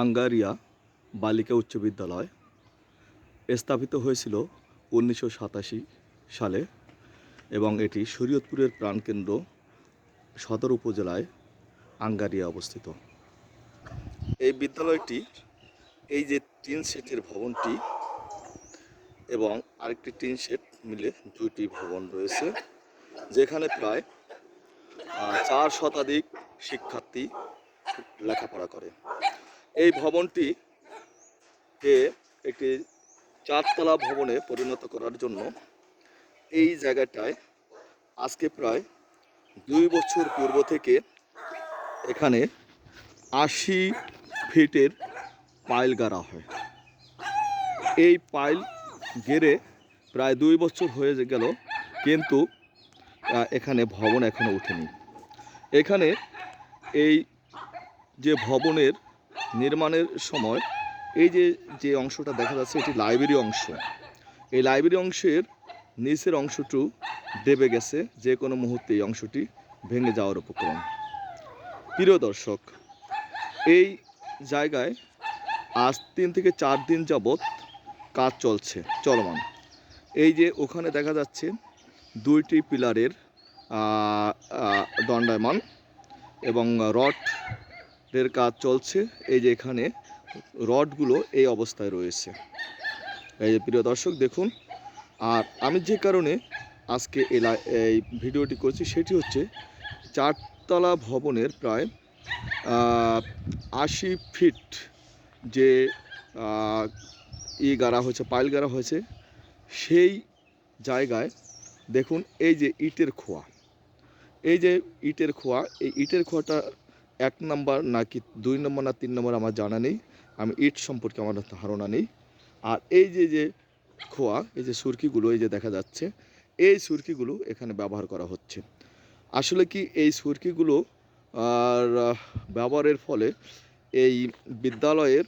আঙ্গারিয়া বালিকা উচ্চ বিদ্যালয় স্থাপিত হয়েছিল উনিশশো সাতাশি সালে এবং এটি শরীয়তপুরের প্রাণকেন্দ্র সদর উপজেলায় আঙ্গারিয়া অবস্থিত। এই বিদ্যালয়টি, এই যে টিন সেটের ভবনটি এবং আরেকটি টিন সেট মিলে দুইটি ভবন রয়েছে, যেখানে প্রায় চার শতাধিক শিক্ষার্থী লেখাপড়া করে। এই ভবনটি কে একটি চারতলা ভবনে পরিণত করার জন্য এই জায়গাটায় আজকে প্রায় দুই বছর পূর্ব থেকে এখানে আশি ফিটের পাইল গাড়া হয়। এই পাইল গেড়ে প্রায় দুই বছর হয়ে গেল, কিন্তু এখানে ভবন এখনও ওঠেনি। এখানে এই যে ভবনের নির্মাণের সময় এই যে যে অংশটা দেখা যাচ্ছে, এটি লাইব্রেরি অংশ। এই লাইব্রেরি অংশের নিচের অংশটু দেবে গেছে, যে কোনো মুহূর্তে এই অংশটি ভেঙে যাওয়ার উপক্রম। প্রিয় দর্শক, এই জায়গায় আজ তিন থেকে চার দিন যাবৎ কাজ চলছে, চলমান। এই যে, ওখানে দেখা যাচ্ছে দুইটি পিলারের দণ্ডায়মান এবং রডের কাজ চলছে। এই যে এখানে রডগুলো এই অবস্থায় রয়েছে। এই যে প্রিয় দর্শক, দেখুন। আর আমি যে কারণে আজকে এই ভিডিওটি করছি সেটি হচ্ছে চারতলা ভবনের প্রায় আশি ফিট যে ই গাড়া হয়েছে, পাইল গাড়া হয়েছে, সেই জায়গায় দেখুন এই যে ইটের খোয়া। এই যে ইটের খোয়া, এই ইটের খোয়াটা এক নাম্বার নাকি দুই নম্বর না তিন নম্বর আমার জানা নেই। আমি ইট সম্পর্কে আমার ধারণা নেই। আর এই যে যে খোয়া, এই যে সুরকিগুলো, এই যে দেখা যাচ্ছে, এই সুরকিগুলো এখানে ব্যবহার করা হচ্ছে। আসলে কি এই সুরকিগুলো, আর ব্যবহারের ফলে এই বিদ্যালয়ের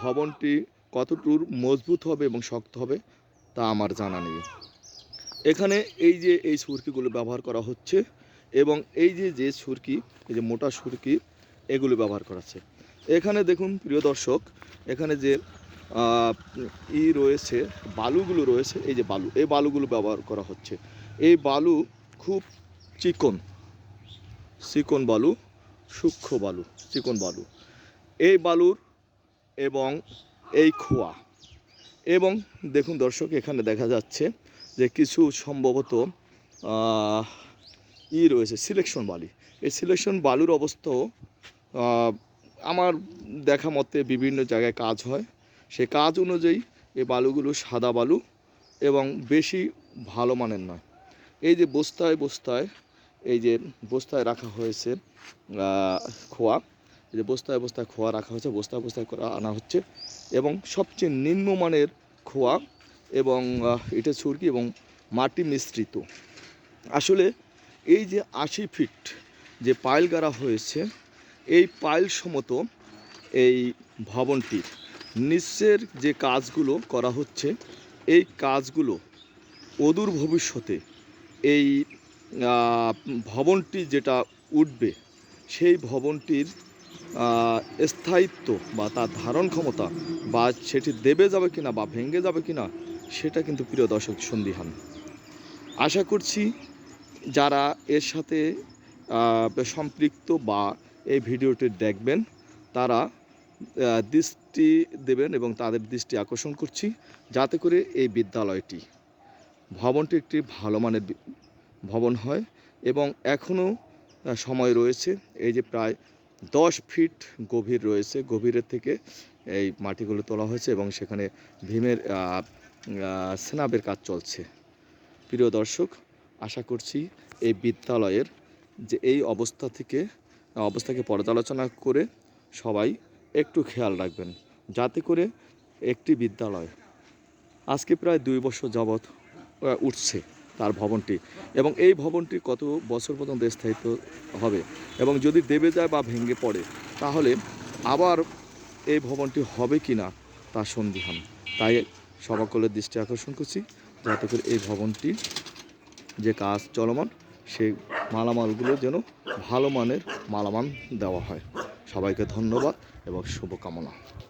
ভবনটি কতটুর মজবুত হবে এবং শক্ত হবে, তা আমার জানা নেই। এখানে এই যে, এই সুরকিগুলো ব্যবহার করা হচ্ছে এবং এই যে যে সুরকি, এই যে মোটা সুরকি এগুলো ব্যবহার করা হচ্ছে এখানে দেখুন, প্রিয় দর্শক, এখানে যে ই রয়েছে, বালুগুলো রয়েছে, এই যে বালু, এই বালুগুলো ব্যবহার করা হচ্ছে। এই বালু খুব চিকন চিকন বালু, সূক্ষ্ম বালু, চিকন বালু। এই বালুর এবং এই খোয়া, এবং দেখুন দর্শক, এখানে দেখা যাচ্ছে যে কিছু সম্ভবত ই রয়েছে, সিলেকশন বালি। এই সিলেকশন বালুর অবস্থাও আমার দেখা মতে বিভিন্ন জায়গায় কাজ হয়। সে কাজ অনুযায়ী এই বালুগুলো সাদা বালু এবং বেশি ভালো মানের নয়। এই যে বস্তায় বস্তায় এই যে বস্তায় রাখা হয়েছে খোয়া, এই যে বস্তায় বস্তায় খোয়া রাখা হয়েছে, বস্তায় বস্তায় করে আনা হচ্ছে এবং সবচেয়ে নিম্নমানের খোয়া এবং এটা সুরকি এবং মাটি মিশ্রিত। আসলে এই যে আশি ফিট যে পাইল গাড়া হয়েছে এই পাইল সমত এই ভবনটির নিচের যে কাজগুলো করা হচ্ছে, এই কাজগুলো অদূর ভবিষ্যতে এই ভবনটি যেটা উঠবে, সেই ভবনটির স্থায়িত্ব বা তার ধারণ ক্ষমতা বা সেটি দেবে যাবে কিনা বা ভেঙে যাবে কিনা, সেটা কিন্তু প্রিয় দর্শক সন্দিহান। আশা করছি যারা এর সাথে সম্পৃক্ত বা এই ভিডিওটি দেখবেন। তারা দৃষ্টি দেবেন এবং তাদের দৃষ্টি আকর্ষণ করছি যাতে করে এই বিদ্যালয়টি ভবনটি একটি ভালো মানের ভবন হয় এবং এখনও সময় রয়েছে। এই যে প্রায় দশ ফিট গভীর রয়েছে। গভীরের থেকে এই মাটিগুলো তোলা হয়েছে এবং সেখানে ভীমের স্নাবের কাজ চলছে। প্রিয় দর্শক, আশা করছি এই বিদ্যালয়ের যে এই অবস্থা থেকে অবস্থাকে পর্যালোচনা করে সবাই একটু খেয়াল রাখবেন, যাতে করে একটি বিদ্যালয় আজকে প্রায় দুই বছর যাবৎ উঠছে তার ভবনটি। এবং এই ভবনটি কত বছর পর্যন্ত স্থায়িত্ব হবে? এবং যদি দেবে যায় বা ভেঙে পড়ে, তাহলে আবার এই ভবনটি হবে কি না তা সন্দিহান। তাই সবাকলের দৃষ্টি আকর্ষণ করছি, যাতে করে এই ভবনটি যে কাজ চলমান সেই মালামালগুলো যেন ভালো মানের মালামাল দেওয়া হয়। সবাইকে ধন্যবাদ এবং শুভকামনা।